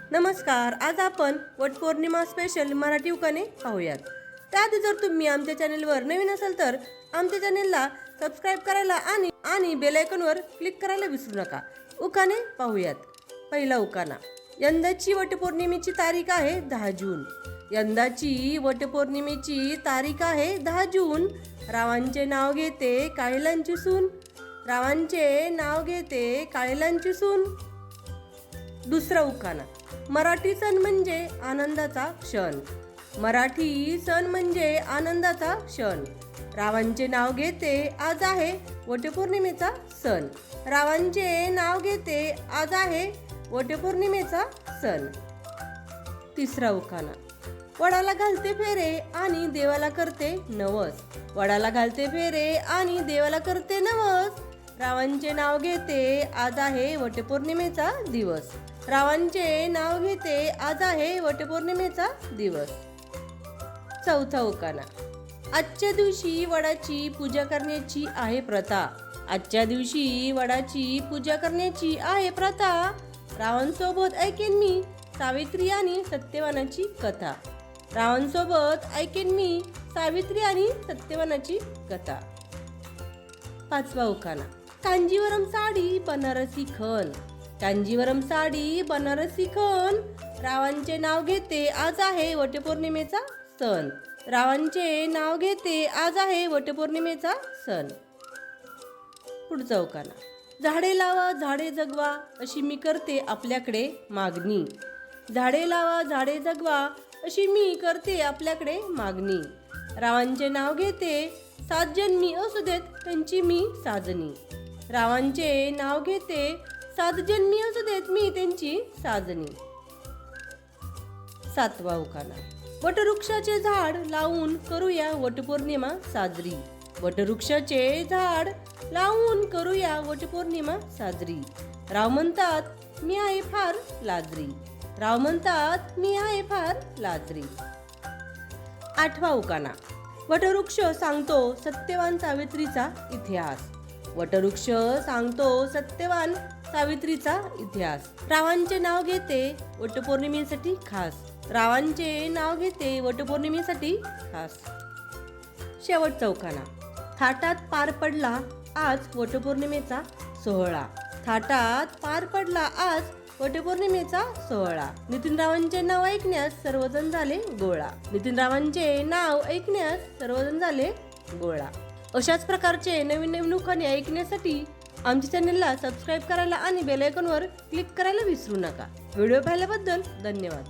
नमस्कार आज आपण वटपौर्णिमा स्पेशल मराठी उकाने पाहूयात. त्याआधी जर तुम्ही आमच्या चॅनेलवर नवीन असाल तर आमच्या चॅनेलला सबस्क्राईब करायला आणि आणि बेलायकॉनवर क्लिक करायला विसरू नका. उकाने पाहूयात. पहिला उकाना. यंदाची वटपौर्णिमेची तारीख आहे दहा जून. यंदाची वटपौर्णिमेची तारीख आहे दहा जून. रावांचे नाव घेते काळेलांची सून. रावांचे नाव घेते काळीलांची सून. दुसरा उखाणा मराठी सण म्हणजे आनंदाचा क्षण. मराठी सण म्हणजे आनंदाचा क्षण. रावांचे नाव घेते आज आहे वटपौर्णिमेचा सण. रावांचे नाव घेते आज आहे वटपौर्णिमेचा सण. तिसरा उखाणा. वडाला घालते फेरे आणि देवाला करते नवस. वडाला घालते फेरे आणि देवाला करते नवस. रावांचे नाव घेते आज आहे वटपौर्णिमेचा दिवस. रावांचे नाव घेते आज आहे वटपौर्णिमेचा दिवस. चौथा उकाना आजच्या दिवशी वडाची पूजा करण्याची आहे प्रथा. आजच्या दिवशी वडाची पूजा करण्याची आहे प्रथा. रावणसोबत ऐकेन मी सावित्री आणि सत्यवानाची कथा. रावांसोबत ऐकेन मी सावित्री आणि सत्यवानाची कथा. पाचवा उखाना कांजीवरम साडी बनारसी खण कांजीवरम साडी बनारसी खण रावांचे नाव घेते आज आहे वटपौर्णिमेचा सण. रावांचे नाव घेते आज आहे वटपौर्णिमेचा सण. पुढचा उखाणा झाडे लावा झाडे जगवा अशी मी करते आपल्याकडे मागणी. झाडे लावा झाडे जगवा अशी मी करते आपल्याकडे मागणी. रावांचे नाव घेते सात जन्मी असू देत त्यांची मी साजनी रावांचे नाव घेते सात जन्मी असू देत मी त्यांची साजनी सातवा उखाणा वटवृक्षाचे झाड लावून करूया वटपौर्णिमा साजरी. वटवृक्षाचे झाड लावून करूया वटपौर्णिमा साजरी. राव म्हणतात मी आहे फार लाजरी. राव म्हणतात मी आहे फार लाजरी. आठवा उकाना वटवृक्ष सांगतो सत्यवान सावित्रीचा इतिहास. वटवृक्ष सांगतो सत्यवान सावित्रीचा इतिहास. रावांचे नाव घेते वटपौर्णिमेसाठी खास. रावांचे नाव घेते वटपौर्णिमेसाठी खास. शेवट चौकाना थाटात पार पडला आज वटपौर्णिमेचा सोहळा. थाटात पार पडला आज वटपौर्णिमेचा सोहळा. नितीन रावांचे नाव ऐकण्यास सर्वजण झाले गोळा. नितीन रावांचे नाव ऐकण्यास सर्वजण झाले गोळा. अशाच प्रकारचे नवीन नवीन उखाणे ऐकण्यासाठी आमच्या चॅनलला सबस्क्राईब करायला आणि बेल आयकॉनवर क्लिक करायला विसरू नका. व्हिडिओ पाहिल्याबद्दल धन्यवाद.